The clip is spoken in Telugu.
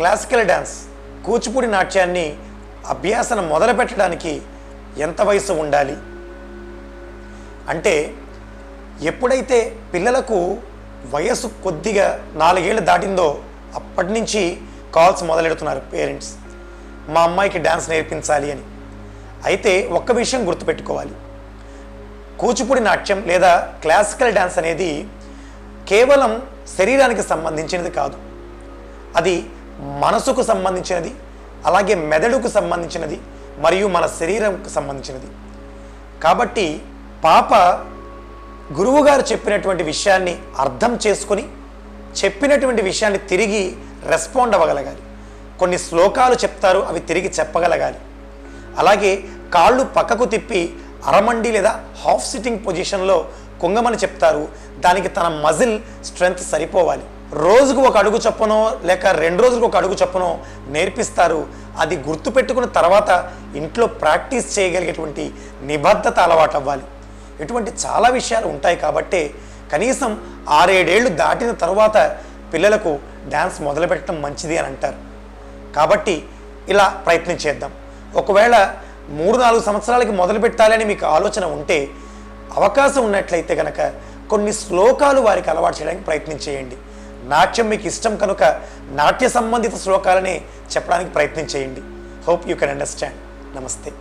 క్లాసికల్ డ్యాన్స్ కూచిపూడి నాట్యాన్ని అభ్యాసన మొదలు పెట్టడానికి ఎంత వయసు ఉండాలి? అంటే ఎప్పుడైతే పిల్లలకు వయసు కొద్దిగా నాలుగేళ్ళు దాటిందో అప్పటి నుంచి కాల్స్ మొదలెడుతున్నారు పేరెంట్స్. మా అమ్మాయికి డ్యాన్స్ నేర్పించాలి అని. అయితే ఒక్క విషయం గుర్తుపెట్టుకోవాలి. కూచిపూడి నాట్యం లేదా క్లాసికల్ డ్యాన్స్ అనేది కేవలం శరీరానికి సంబంధించినది కాదు. అది మనసుకు సంబంధించినది అలాగే మెదడుకు సంబంధించినది మరియు మన శరీరంకు సంబంధించినది. కాబట్టి పాప గురువుగారు చెప్పినటువంటి విషయాన్ని అర్థం చేసుకొని చెప్పినటువంటి విషయాన్ని తిరిగి రెస్పాండ్ అవ్వగలగాలి. కొన్ని శ్లోకాలు చెప్తారు అవి తిరిగి చెప్పగలగాలి. అలాగే కాళ్ళు పక్కకు తిప్పి అరమండి లేదా హాఫ్ సిట్టింగ్ పొజిషన్లో కుంగమని చెప్తారు. దానికి తన మజిల్ స్ట్రెంగ్త్ సరిపోవాలి. రోజుకు ఒక అడుగు చొప్పునో లేక రెండు రోజులకు ఒక అడుగు చొప్పునో నేర్పిస్తారు. అది గుర్తుపెట్టుకున్న తర్వాత ఇంట్లో ప్రాక్టీస్ చేయగలిగేటువంటి నిబద్ధత అలవాటు అవ్వాలి. ఇటువంటి చాలా విషయాలు ఉంటాయి కాబట్టి కనీసం ఆరేడేళ్ళు దాటిన తర్వాత పిల్లలకు డ్యాన్స్ మొదలుపెట్టడం మంచిది అని అంటారు. కాబట్టి ఇలా ప్రయత్నం చేద్దాం. ఒకవేళ మూడు నాలుగు సంవత్సరాలకి మొదలు పెట్టాలని మీకు ఆలోచన ఉంటే అవకాశం ఉన్నట్లయితే కనుక కొన్ని శ్లోకాలు వారికి అలవాటు చేయడానికి ప్రయత్నం చేయండి. నాట్యం మీకు ఇష్టం కనుక నాట్య సంబంధిత శ్లోకాలని చెప్పడానికి ప్రయత్నం చేయండి. హోప్ యూ కెన్ అండర్స్టాండ్ నమస్తే.